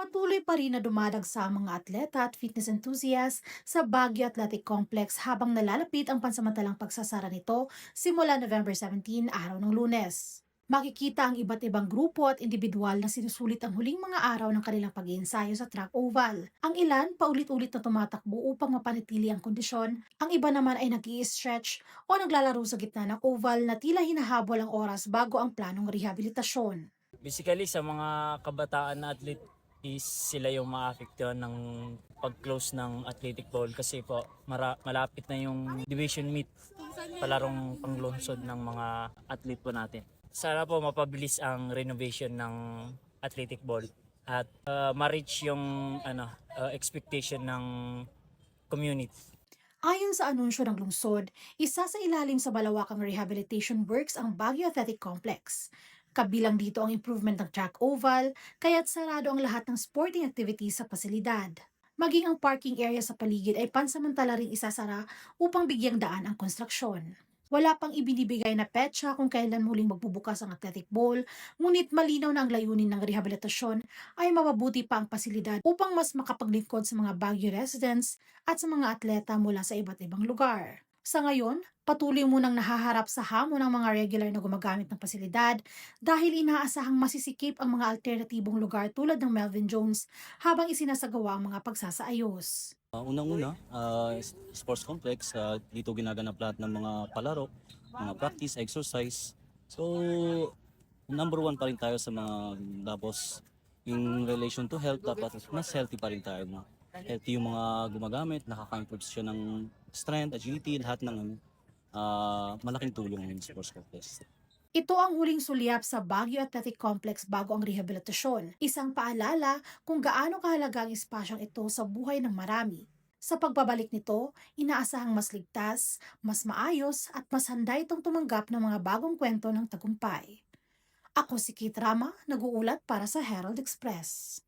Patuloy pa rin na dumadag sa mga atleta at fitness enthusiasts sa Baguio Athletic Complex habang nalalapit ang pansamantalang pagsasara nito simula November 17, araw ng lunes. Makikita ang iba't ibang grupo at individual na sinusulit ang huling mga araw ng kanilang pag-iensayo sa track oval. Ang ilan paulit-ulit na tumatakbo upang mapanatili ang kondisyon, ang iba naman ay nag stretch o naglalaro sa gitna ng oval na tila hinahabol ang oras bago ang planong rehabilitasyon. Basically, sa mga kabataan na athlete is sila yung maapektuhan ng pag-close ng athletic bowl kasi po mara- malapit na yung division meet palarong panglunsod ng mga athlete po natin. Sana po mapabilis ang renovation ng athletic ball at uh, ma-reach yung ano uh, expectation ng community. Ayon sa anunsyo ng lungsod, isa sa ilalim sa balawakang rehabilitation works ang Baguio Athletic Complex. Kabilang dito ang improvement ng track oval, kaya't sarado ang lahat ng sporting activities sa pasilidad. Maging ang parking area sa paligid ay pansamantala ring isasara upang bigyang daan ang konstruksyon. Wala pang ibinibigay na petsa kung kailan muling magbubukas ang athletic bowl, ngunit malinaw na ang layunin ng rehabilitasyon ay mapabuti pa ang pasilidad upang mas makapaglingkod sa mga Baguio residents at sa mga atleta mula sa iba't ibang lugar. Sa ngayon, patuloy munang nahaharap sa hamon ng mga regular na gumagamit ng pasilidad dahil inaasahang masisikip ang mga alternatibong lugar tulad ng Melvin Jones habang isinasagawa ang mga pagsasaayos. Uh, Unang-una, uh, sports complex, uh, dito ginaganap lahat ng mga palaro, mga practice, exercise. So, number one pa rin tayo sa mga tapos in relation to health, dapat mas healthy pa rin tayo. Healthy yung mga gumagamit, nakaka-improve siya ng strength, agility, lahat ng uh, malaking tulong yung sports complex. Ito ang huling sulyap sa Baguio Athletic Complex bago ang rehabilitasyon. Isang paalala kung gaano kahalaga ang espasyong ito sa buhay ng marami. Sa pagbabalik nito, inaasahang mas ligtas, mas maayos at mas handa itong tumanggap ng mga bagong kwento ng tagumpay. Ako si Kate Rama, nag-uulat para sa Herald Express.